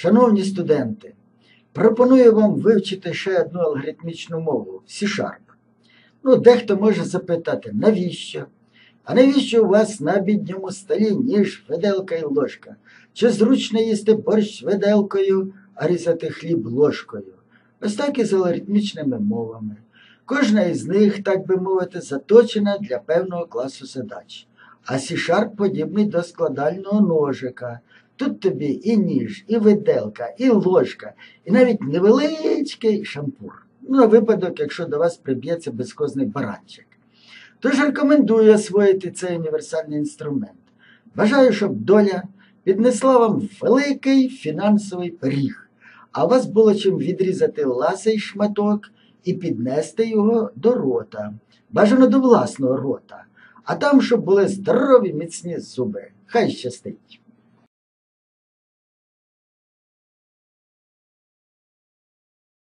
Шановні студенти, пропоную вам вивчити ще одну алгоритмічну мову C-Sharp. Ну, дехто може запитати, навіщо? А навіщо у вас на бідньому столі ніж, виделка і ложка? Чи зручно їсти борщ виделкою, а різати хліб ложкою? Ось так і з алгоритмічними мовами. Кожна із них, так би мовити, заточена для певного класу задач. А C-Sharp подібний до складального ножика. Тут тобі і ніж, і виделка, і ложка, і навіть невеличкий шампур. Ну, на випадок, якщо до вас приб'ється безкозний баранчик. Тож рекомендую освоїти цей універсальний інструмент. Бажаю, щоб доля піднесла вам великий фінансовий пиріг, а у вас було чим відрізати ласий шматок і піднести його до рота, бажано до власного рота, а там, щоб були здорові міцні зуби. Хай щастить!